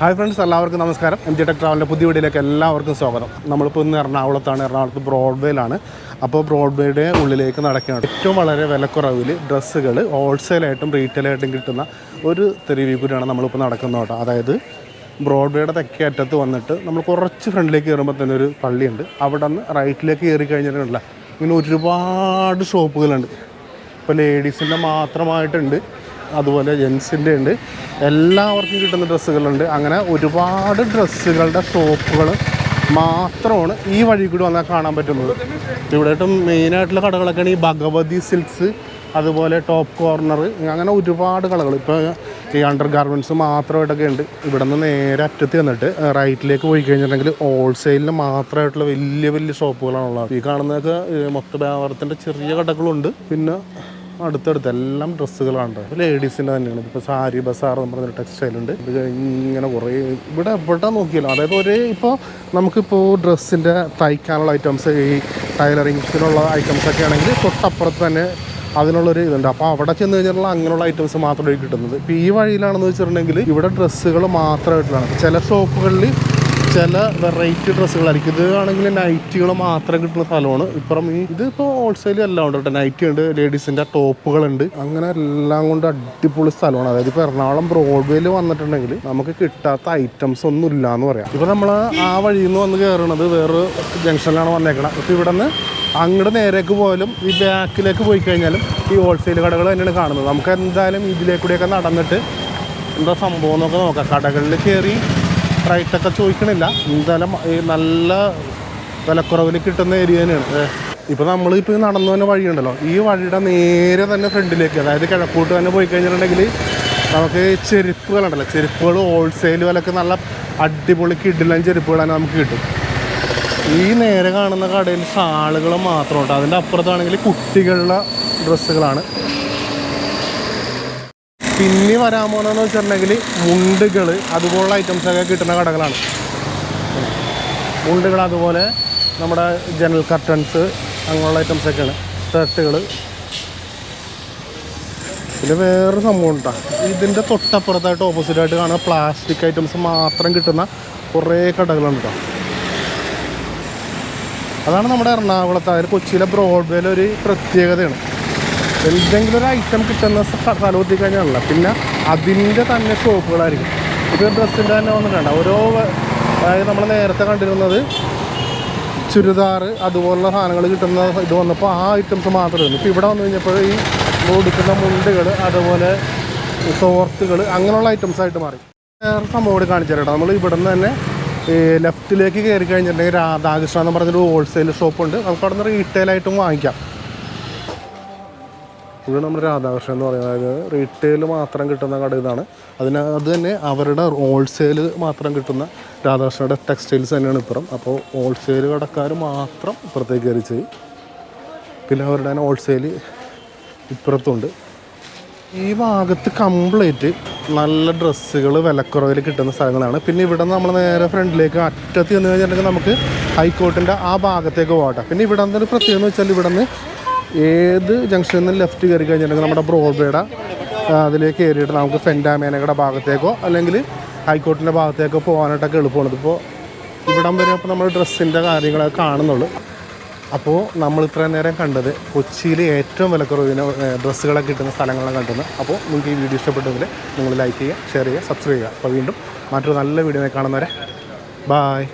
Hi friends എല്ലാവർക്കും നമസ്കാരം. M G tech ട്രാവലിന്റെ പുതിയ വീഡിയോയിലേക്ക് എല്ലാവർക്കും സ്വാഗതം. നമ്മളിപ്പോൾ ഇന്ന് എറണാകുളത്താണ്. എറണാകുളത്ത് ബ്രോഡ്വേയിലാണ് അപ്പോൾ ബ്രോഡ്വേയുടെ ഉള്ളിലേക്ക് നടക്കുകയാണ്. ഏറ്റവും വളരെ വിലക്കുറവിൽ ഡ്രസ്സുകൾ ഹോൾസെയിലായിട്ടും റീറ്റെയിലായിട്ടും കിട്ടുന്ന ഒരു തെരുവി കൂടിയാണ് നമ്മളിപ്പോൾ നടക്കുന്നത് കേട്ടോ. അതായത് ബ്രോഡ്വേയുടെ തെക്കേ അറ്റത്ത് വന്നിട്ട് നമ്മൾ കുറച്ച് ഫ്രണ്ടിലേക്ക് കയറുമ്പോൾ തന്നെ ഒരു പള്ളിയുണ്ട്. അവിടെ നിന്ന് റൈറ്റിലേക്ക് കയറി കഴിഞ്ഞിട്ടുണ്ടല്ല. ഇങ്ങനെ ഒരുപാട് ഷോപ്പുകളുണ്ട്. ഇപ്പോൾ ലേഡീസിന്റെ മാത്രമായിട്ടുണ്ട്. അതുപോലെ ജെൻസിന്റെ ഉണ്ട്. എല്ലാവർക്കും കിട്ടുന്ന ഡ്രസ്സുകളുണ്ട്. അങ്ങനെ ഒരുപാട് ഡ്രസ്സുകളുടെ ഷോപ്പുകൾ മാത്രമാണ് ഈ വഴി കൂടി വന്നാൽ കാണാൻ പറ്റുന്നത്. ഇവിടെയായിട്ടും മെയിനായിട്ടുള്ള കടകളൊക്കെയാണ് ഈ ഭഗവതി സിൽക്സ് അതുപോലെ ടോപ്പ് കോർണർ അങ്ങനെ ഒരുപാട് കടകൾ ഇപ്പോൾ ഈ അണ്ടർ ഗാർമെന്റ്സ് മാത്രമായിട്ടൊക്കെ ഉണ്ട്. ഇവിടെ നിന്ന് നേരെ അറ്റത്ത് വന്നിട്ട് റൈറ്റിലേക്ക് പോയി കഴിഞ്ഞിട്ടുണ്ടെങ്കിൽ ഹോൾസെയിലിന് മാത്രമായിട്ടുള്ള വലിയ വലിയ ഷോപ്പുകളാണുള്ളത് ഈ കാണുന്നതൊക്കെ മൊത്ത വ്യാപാരത്തിന്റെ ചെറിയ കടകളുണ്ട്. പിന്നെ അടുത്തടുത്ത് എല്ലാം ഡ്രസ്സുകളാണ് ലേഡീസിന്റെ തന്നെയാണ്. ഇപ്പോൾ സാരി ബസാർ എന്ന് പറഞ്ഞൊരു ടെക്സ്റ്റൈൽ ഉണ്ട്. ഇത് ഇങ്ങനെ കുറേ ഇവിടെ എവിടെ നോക്കിയല്ലോ അതായത് ഒരേ ഇപ്പോൾ നമുക്കിപ്പോൾ ഡ്രസ്സിന്റെ തയ്ക്കാനുള്ള ഐറ്റംസ് ഈ ടൈലറിങ്സിനുള്ള ഐറ്റംസ് ഒക്കെ ആണെങ്കിൽ തൊട്ടപ്പുറത്ത് തന്നെ അതിനുള്ളൊരു ഇതുണ്ട്. അപ്പോൾ അവിടെ ചെന്ന് കഴിഞ്ഞാൽ അങ്ങനെയുള്ള ഐറ്റംസ് മാത്രമേ കിട്ടുന്നത്. ഇപ്പോൾ ഈ വഴിയിലാണെന്ന് വെച്ചിട്ടുണ്ടെങ്കിൽ ഇവിടെ ഡ്രസ്സുകൾ മാത്രമായിട്ടുള്ളതാണ്. ചില ഷോപ്പുകളിൽ ചില വെറൈറ്റി ഡ്രസ്സുകളായിരിക്കും. ഇത് ആണെങ്കിൽ നൈറ്റികൾ മാത്രം കിട്ടുന്ന സ്ഥലമാണ്. ഇപ്പുറം ഈ ഇതിപ്പോൾ ഹോൾസെയിൽ എല്ലാം ഉണ്ട് കേട്ടോ നൈറ്റി ഉണ്ട് ലേഡീസിന്റെ ടോപ്പുകളുണ്ട്. അങ്ങനെ എല്ലാം കൊണ്ട് അടിപൊളി സ്ഥലമാണ്. അതായത് ഇപ്പോൾ എറണാകുളം ബ്രോഡ്വേയിൽ വന്നിട്ടുണ്ടെങ്കിൽ നമുക്ക് കിട്ടാത്ത ഐറ്റംസ് ഒന്നും ഇല്ല എന്ന് പറയാം. ഇപ്പോൾ നമ്മൾ ആ വഴിയിൽ നിന്ന് വന്ന് കയറുന്നത് വേറൊരു ജംഗ്ഷനിലാണ് വന്നേക്കണം. ഇപ്പോൾ ഇവിടെ നിന്ന് അങ്ങോട്ട് നേരേക്ക് പോയാലും ഈ ബാക്കിലേക്ക് പോയി കഴിഞ്ഞാലും ഈ ഹോൾസെയിൽ കടകൾ തന്നെയാണ് കാണുന്നത്. നമുക്ക് എന്തായാലും ഇതിലേക്കൂടെയൊക്കെ നടന്നിട്ട് എന്താ സംഭവം എന്നൊക്കെ നോക്കാം. കടകളിൽ കയറി റൈറ്റൊക്കെ ചോദിക്കണില്ല. എന്തായാലും നല്ല വിലക്കുറവിൽ കിട്ടുന്ന ഏരിയ തന്നെയാണ്. ഇപ്പോൾ നമ്മൾ ഇപ്പോൾ നടന്നു തന്നെ വഴിയുണ്ടല്ലോ ഈ വഴിയുടെ നേരെ തന്നെ ഫ്രണ്ടിലേക്ക് അതായത് കിഴക്കോട്ട് തന്നെ പോയി കഴിഞ്ഞിട്ടുണ്ടെങ്കിൽ നമുക്ക് ചെരുപ്പുകളുണ്ടല്ലോ ചെരുപ്പുകൾ ഹോൾസെയിൽ വിലക്ക് നല്ല അടിപൊളി കിഡിലും ചെരുപ്പുകൾ തന്നെ നമുക്ക് കിട്ടും. ഈ നേരെ കാണുന്ന കടയിൽ ഷാളുകൾ മാത്രമുണ്ട് അതിന്റെ അപ്പുറത്താണെങ്കിൽ കുട്ടികളുടെ ഡ്രസ്സുകളാണ്. പിന്നെ വരാൻ പോകുന്നതെന്ന് വെച്ചിട്ടുണ്ടെങ്കിൽ മുണ്ടുകൾ അതുപോലുള്ള ഐറ്റംസൊക്കെ കിട്ടുന്ന കടകളാണ്. മുണ്ടുകൾ അതുപോലെ നമ്മുടെ ജനൽ കർട്ടൻസ് അങ്ങനെയുള്ള ഐറ്റംസൊക്കെയാണ് ഷർട്ടുകൾ പിന്നെ വേറൊരു സംഭവം ഉണ്ടാ? ഇതിന്റെ തൊട്ടപ്പുറത്തായിട്ട് ഓപ്പോസിറ്റായിട്ട് കാണുന്ന പ്ലാസ്റ്റിക് ഐറ്റംസ് മാത്രം കിട്ടുന്ന കുറേ കടകളുണ്ട് കേട്ടോ അതാണ് നമ്മുടെ എറണാകുളത്ത് അതായത് കൊച്ചിയിലെ ബ്രോഡ്വേയിലെ ഒരു പ്രത്യേകതയാണ്. എന്തെങ്കിലും ഒരു ഐറ്റം കിട്ടുന്ന സ്ഥലം കഴിഞ്ഞാൽ പിന്നെ അതിന്റെ തന്നെ ഷോപ്പുകളായിരിക്കും ഇത് ഡ്രസ്സിന്റെ തന്നെ വന്നിട്ടുണ്ട് ഓരോ അതായത് നമ്മൾ നേരത്തെ കണ്ടിരുന്നത് ചുരിദാർ അതുപോലുള്ള സാധനങ്ങൾ കിട്ടുന്ന ഇത് വന്നപ്പോൾ ആ ഐറ്റംസ് മാത്രമേ ഉള്ളൂ. ഇപ്പോൾ ഇവിടെ വന്നു കഴിഞ്ഞപ്പോൾ ഈ ഉടുക്കുന്ന മുണ്ടുകൾ അതുപോലെ തോർത്തുകൾ അങ്ങനെയുള്ള ഐറ്റംസ് ആയിട്ട് മാറി. വേറെ സംഭവം കൂടി കാണിച്ചു തരാം നമ്മൾ ഇവിടെ നിന്ന് തന്നെ ലെഫ്റ്റിലേക്ക് കയറി കഴിഞ്ഞിട്ടുണ്ടെങ്കിൽ രാധാകൃഷ്ണ എന്ന് പറഞ്ഞൊരു ഹോൾസെയിൽ ഷോപ്പുണ്ട് നമുക്ക് അവിടെ നിന്ന് റീറ്റെയിൽ ആയിട്ടും വാങ്ങിക്കാം. ഇത് നമ്മുടെ രാധാകൃഷ്ണൻ എന്ന് പറയുന്നത് അതായത് റീറ്റെയിൽ മാത്രം കിട്ടുന്ന കട ഇതാണ്. അതിന് അത് തന്നെ അവരുടെ ഹോൾസെയിൽ മാത്രം കിട്ടുന്ന രാധാകൃഷ്ണയുടെ ടെക്സ്റ്റൈൽസ് തന്നെയാണ് ഇപ്പുറം. അപ്പോൾ ഹോൾസെയിൽ കടക്കാർ മാത്രം ഇപ്പുറത്തേക്ക് കയറി ചെയ്യും. പിന്നെ അവരുടെ തന്നെ ഹോൾസെയിൽ ഇപ്പുറത്തുണ്ട്. ഈ ഭാഗത്ത് കംപ്ലീറ്റ് നല്ല ഡ്രസ്സുകൾ വിലക്കുറവിൽ കിട്ടുന്ന സ്ഥലങ്ങളാണ്. പിന്നെ ഇവിടെ നമ്മൾ നേരെ ഫ്രണ്ടിലേക്ക് അറ്റത്ത് ചെന്ന് കഴിഞ്ഞിട്ടുണ്ടെങ്കിൽ നമുക്ക് ഹൈക്കോർട്ടിന്റെ ആ ഭാഗത്തേക്ക് പോകട്ടെ പിന്നെ ഇവിടെ നിന്ന് ഒരു പ്രത്യേകത എന്ന് വെച്ചാൽ ഇവിടെ നിന്ന് ഏത് ജംഗ്ഷനിൽ നിന്ന് ലെഫ്റ്റ് കയറി കഴിഞ്ഞിട്ടുണ്ടെങ്കിൽ നമ്മുടെ ബ്രോഡ്വേയുടെ അതിലേക്ക് കയറിയിട്ട് നമുക്ക് ഫെൻഡാമേനയുടെ ഭാഗത്തേക്കോ അല്ലെങ്കിൽ ഹൈക്കോർട്ടിന്റെ ഭാഗത്തേക്കോ പോകാനായിട്ടൊക്കെ എളുപ്പമാണ്. ഇതിപ്പോൾ ഇവിടം വരെ അപ്പോൾ നമ്മൾ ഡ്രസ്സിന്റെ കാര്യങ്ങളൊക്കെ കാണുന്നുള്ളൂ. അപ്പോൾ നമ്മൾ ഇത്രയും നേരം കണ്ടത് കൊച്ചിയിൽ ഏറ്റവും വിലക്കുറവിന് ഡ്രസ്സുകളൊക്കെ കിട്ടുന്ന സ്ഥലങ്ങളാണ് കണ്ടത്. അപ്പോൾ നിങ്ങൾക്ക് ഈ വീഡിയോ ഇഷ്ടപ്പെട്ടെങ്കിൽ നിങ്ങൾ ലൈക്ക് ചെയ്യുക ഷെയർ ചെയ്യുക സബ്സ്ക്രൈബ് ചെയ്യുക. അപ്പോൾ വീണ്ടും മറ്റൊരു നല്ല വീഡിയോ കാണുന്നവരെ ബായ്